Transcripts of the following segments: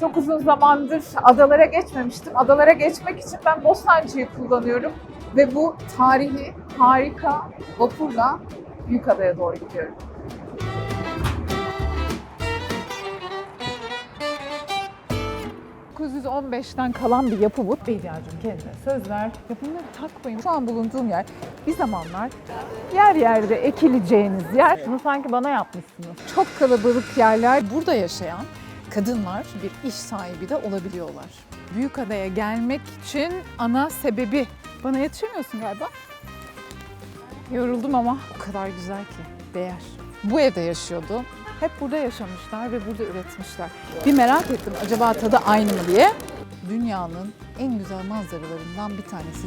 çok uzun zamandır adalara geçmemiştim. Adalara geçmek için ben Bostancı'yı kullanıyorum. Ve bu tarihi, harika vapurla Büyükada'ya doğru gidiyorum. ...1915'ten kalan bir yapı bu. Bediacığım kendine söz ver. Yapımları takmayın. Şu an bulunduğum yer bir zamanlar yer yerde ekileceğiniz yer. Bunu sanki bana yapmışsınız. Çok kalabalık yerler. Burada yaşayan kadınlar bir iş sahibi de olabiliyorlar. Büyükada'ya gelmek için ana sebebi. Bana yetişemiyorsun galiba. Yoruldum ama o kadar güzel ki değer. Bu evde yaşıyordu. Hep burada yaşamışlar ve burada üretmişler. Bir merak ettim acaba tadı aynı mı diye. Dünyanın en güzel manzaralarından bir tanesi.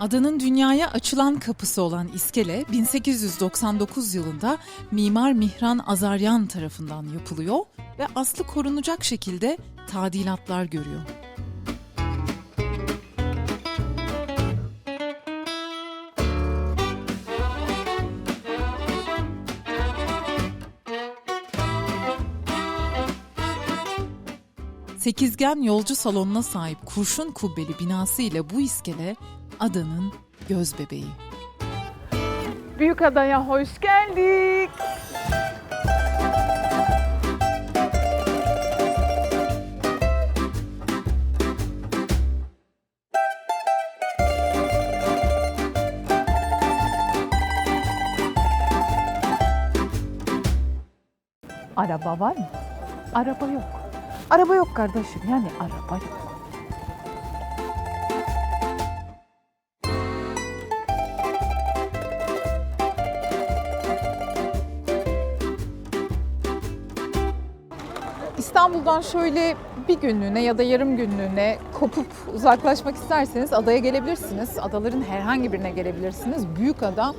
Adanın dünyaya açılan kapısı olan iskele 1899 yılında Mimar Mihran Azaryan tarafından yapılıyor ve aslı korunacak şekilde tadilatlar görüyor. Sekizgen yolcu salonuna sahip kurşun kubbeli binası ile bu iskele adanın göz bebeği. Büyükada'ya hoş geldik. Araba var mı? Araba yok. Araba yok kardeşim. Yani araba yok. İstanbul'dan şöyle bir günlüğüne ya da yarım günlüğüne kopup uzaklaşmak isterseniz adaya gelebilirsiniz. Adaların herhangi birine gelebilirsiniz. Büyükada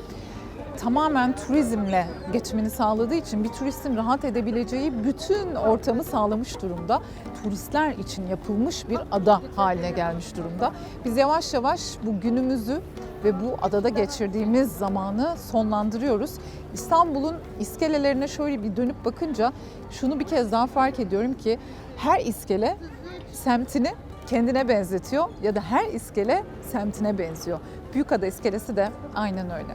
tamamen turizmle geçimini sağladığı için bir turistin rahat edebileceği bütün ortamı sağlamış durumda. Turistler için yapılmış bir ada haline gelmiş durumda. Biz yavaş yavaş bu günümüzü ve bu adada geçirdiğimiz zamanı sonlandırıyoruz. İstanbul'un iskelelerine şöyle bir dönüp bakınca şunu bir kez daha fark ediyorum ki her iskele semtini kendine benzetiyor ya da her iskele semtine benziyor. Büyükada iskelesi de aynen öyle.